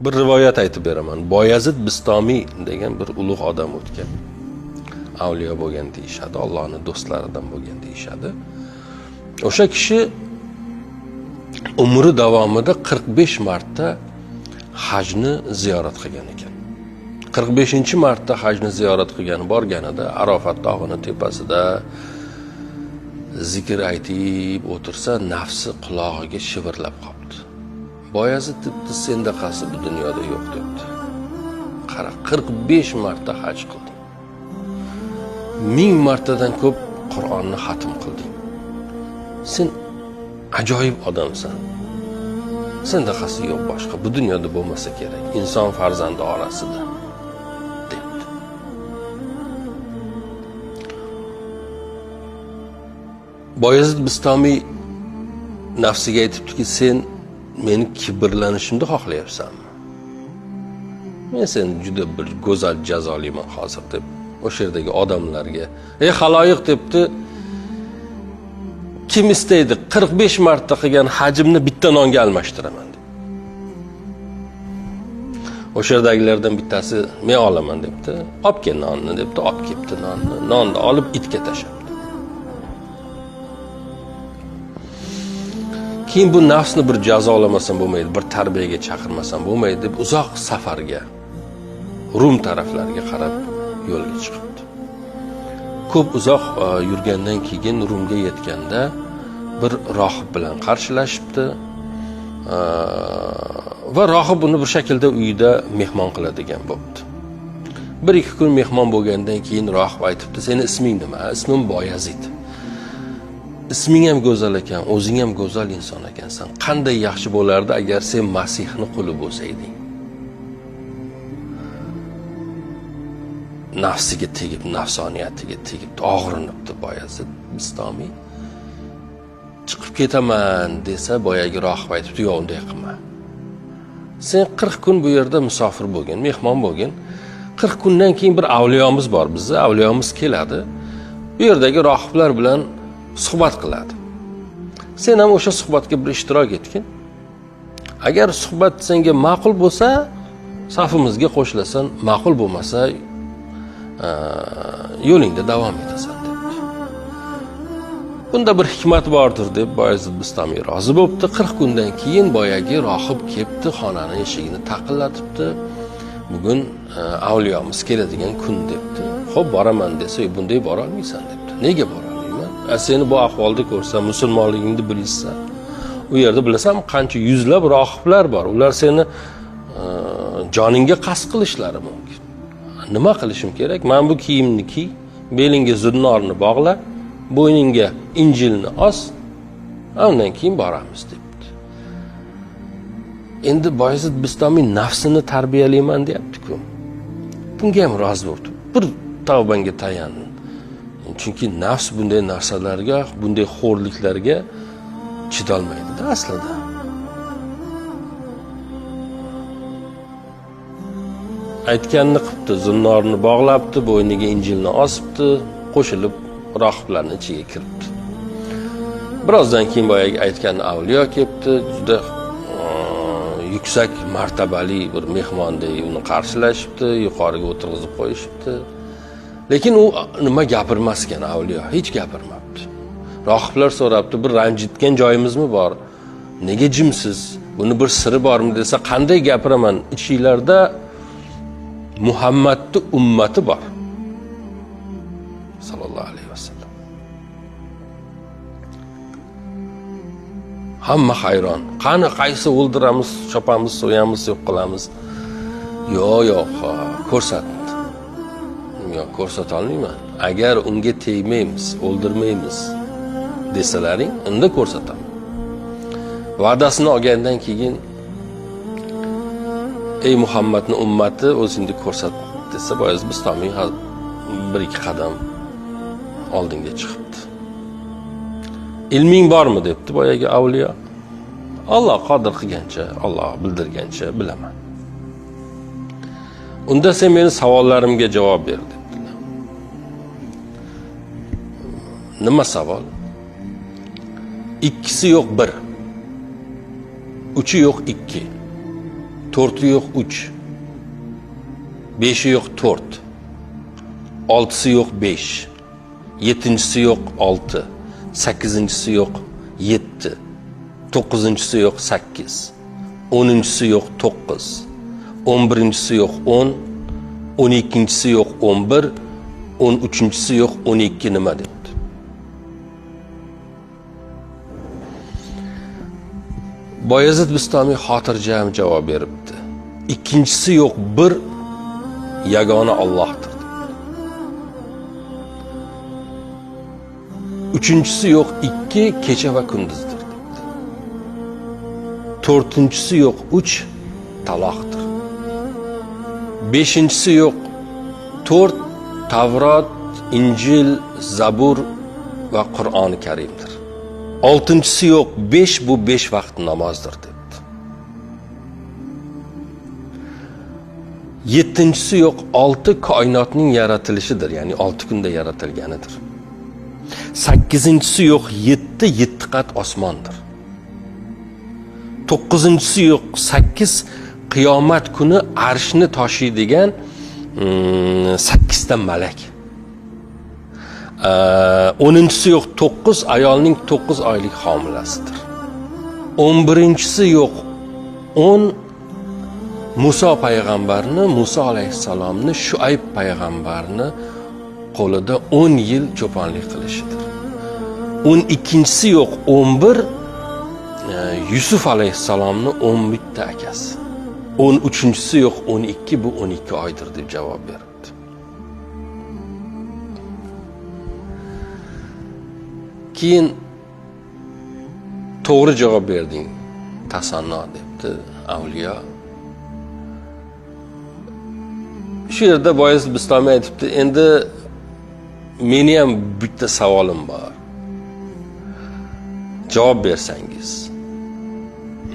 bir rivoyat aytib beraman. Boyazid bistomiy degan bir ulug' odam o'tgan. Avliyo bo'lgan deyishadi allohni do'stlaridan bo'lgan deyishadi. O'sha kishi umri davomida 45 marta hajni ziyorat qilgan ekan. 45 marta hajni ziyorat qilgani borganida arofat tog'ini tepasida zikr aytib o'tirsa nafsi qulog'iga shivirlab qolibdi boyazid debdi sendaqasi bu dunyoda yo'q debdi qara 45 marta haj qilding ming martadan ko'p qur'onni xatm qilding sen ajoyib odamsan. Sendaqasi yo'q boshqa bu dunyoda bo'lmasa kerak. İnson farzandi orasida debdi. Boyazid bistomiy nafsiga aytibdiki sen meni kibrlanishimni xohlayapsanmi? Men seni juda bir go'zal jazolayman hozir deb o'sha yerdagi odamlarga ey haloyiq debdi. Kim istaydi 45 marta qilgan hajmni bitta nonga almashtiraman deb. O'sha yerdagilardan bittasi men olaman debdi. Olib kel nonni debdi. Olib kelibdi nonni. Nonni olib itga tashlabdi keyin bu nafsni bir jazolamasam bo'lmaydi bir tarbiyaga chaqirmasam bo'lmaydi deb uzoq safarga rum taraflariga qarab yo'lga chiqibdi. Ko'p uzoq e, yurgandan keyin rumga yetganda bir rohib bilan qarshilashibdi. E, va rohib uni bir shaklda uyida mehmon qiladigan bo'libdi. Bir ikki kun mehmon bo'lgandan keyin rohib aytibdi seni isming nima? Ismim boyazid. Isming ham go'zal ekan o'zing ham go'zal inson ekansan. Qanday yaxshi bo'lardi agar sen masihni quli bo'lsayding? Nafsiga tegib nafsoniyatiga tegib og'rinibdi boyazid bistomiy chiqib ketaman desa boyagi rohib aytibdi yo'q unday qilma. Sen qirq kun bu yerda musofir bo'lgin mehmon bo'lgin. Qirq kundan keyin bir avliyomiz bor bizni avliyomiz keladi. Bu yerdagi rohiblar bilan suhbat qiladi. Sen ham o'sha suhbatga bir ishtirok etgin. Agar suhbat senga ma'qul bo'lsa safimizga qo'shilasan ma'qul bo'lmasa e, yo'lingda davom etasan bunda bir hikmat bordir deb boyazid bistomiy rozi bo'libdi qirq kundan keyin boyagi rohib kelibdi xonani eshigini taqillatibdi. Bugun e, avliyomiz keladigan kun debdi. Ho'p boraman desa e, bunday borolmaysan debdi. Nega bor seni bu ahvolda ko'rsa musulmonligingni bilishsa u yerda bilasanmi qancha yuzlab rohiblar bor ular seni joningga qasd qilishlari mumkin nima qilishim kerak man bu kiyimni kiy belingga zunnorni bog'la bo'yningga injilni os undan keyin boramiz debdi endi boyazid bistomiy nafsini tarbiyalayman deyaptiku bunga ham rozi bo'libdi bir tavbangga tayan chunki nafs bunday narsalarga bunday xo'rliklarga chidolmaydida aslida. Aytganini qilibdi zunnorni bog'labdi bo'yniga injilni osibdi qo'shilib rohiblarni ichiga kiribdi. Birozdan keyin boyagi aytgan avliyo kelibdi juda yuksak martabali bir mehmondek uni qarshilashibdi yuqoriga o'tirg'izib qo'yishibdi. Lekin u nima gapirmas ekan avliyo hech gapirmabdi. Rohiblar so'rabdi bir ranjitgan joyimizmi bor? Nega jimsiz? Buni bir siri bormi? desa qanday gapiraman? Ichinglarda muhammadni ummati bor. Sallallohu alayhi vasallam hamma hayron. Qani qaysi o'ldiramiz chopamiz so'yamiz yo'q qilamiz? Yo'q yo'q ko'rsat yo'q ko'rsatolmayman agar unga tegmaymiz o'ldirmaymiz desalaring unda ko'rsataman. Va'dasini olgandan keyin ey muhammadni ummati o'zingni ko'rsat desa boyaz bistomiy bir ikki qadam oldinga chiqibdi. Ilming bormi? debdi boyagi avliyo. Olloh qodir qilgancha olloh bildirgancha bilaman. Unda sen meni savollarimga javob ber nima savol? İkkisi yo'q bir. Uchi yo'q ikki. To'rti yo'q uch. Beshi yo'q to'rt. Oltisi yo'q besh. Yettinchisi yo'q olti. Sakkizinchisi yo'q yetti. To'qqizinchisi yo'q sakkiz. O'ninchisi yo'q to'qqiz. O'n birinchisi yo'q o'n. O'n ikkinchisi yo'q o'n bir. O'n uchinchisi yo'q o'n ikki. Nima boyazid bistomiy xotirjam javob beribdi ikkinchisi yo'q bir yagona ollohdir uchinchisi yo'q ikki kecha va kunduzdir debdi to'rtinchisi yo'q uch taloqdir beshinchisi yo'q to'rt tavrot injil zabur va qur'oni karimdir oltinchisi yo'q besh bu besh vaqt namozdir debdi. Yettinchisi yo'q olti koinotning yaratilishidir ya'ni olti kunda yaratilganidir. Sakkizinchisi yo'q yetti yetti qat osmondir. To'qqizinchisi yo'q sakkiz qiyomat kuni arshni toshiydigan mm, sakkizta malak. O'ninchisi yo'q to'qqiz ayolning to'qqiz oylik homilasidir. O'n birinchisi yo'q o'n muso payg'ambarni muso alayhissalomni shuayb payg'ambarni qo'lida o'n yil cho'ponlik qilishidir. O'n ikkinchisi yo'q o'n bir e, yusuf alayhissalomni o'n bitta akasi. O'n uchinchisi yo'q o'n ikki bu o'n ikki oydir deb javob berdi. Keyin to'g'ri javob berding. Tasanno debdi avliyo. Shu yerda boyaz bistomiy aytibdi endi meni ham bitta savolim bor. Javob bersangiz.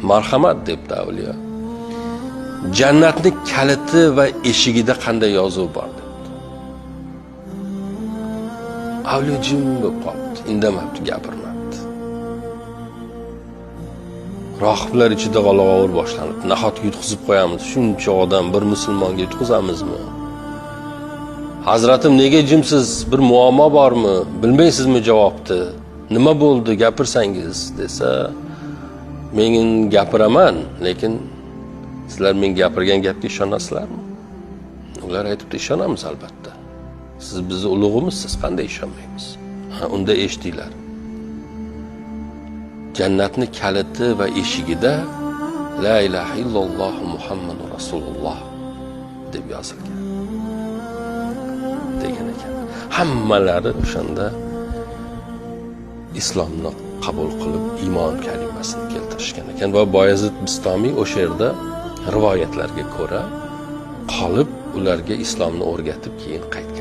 Marhamat debdi avliyo. Jannatni kaliti va eshigida qanday yozuv bor? debdi. Avliyo jim bo'lib qoldi. Indamabdi gapirmabdi. Rohiblar ichida g'alovur boshlanibdi nahotki yutqizib qo'yamiz? Shuncha odam bir musulmonga yutqizamizmi? Hazratim nega jimsiz? Bir muammo bormi? Bilmaysizmi javobni? Nima bo'ldi? Gapirsangiz desa men gapiraman lekin sizlar men gapirgan gapga ishonasizlarmi? Ular aytibdi ishonamiz albatta. Siz bizni ulug'imizsiz qanday ishonmaymiz? Unda eshitinglar jannatni kaliti va eshigida la ilaha illalloh muhammadu rasululloh deb yozilgan. Degan ekan. Hammalari o'shanda islomni qabul qilib iymon kalimasini keltirishgan ekan va boyazid bistomiy o'sha yerda rivoyatlarga ko'ra qolib ularga islomni o'rgatib keyin qaytgan.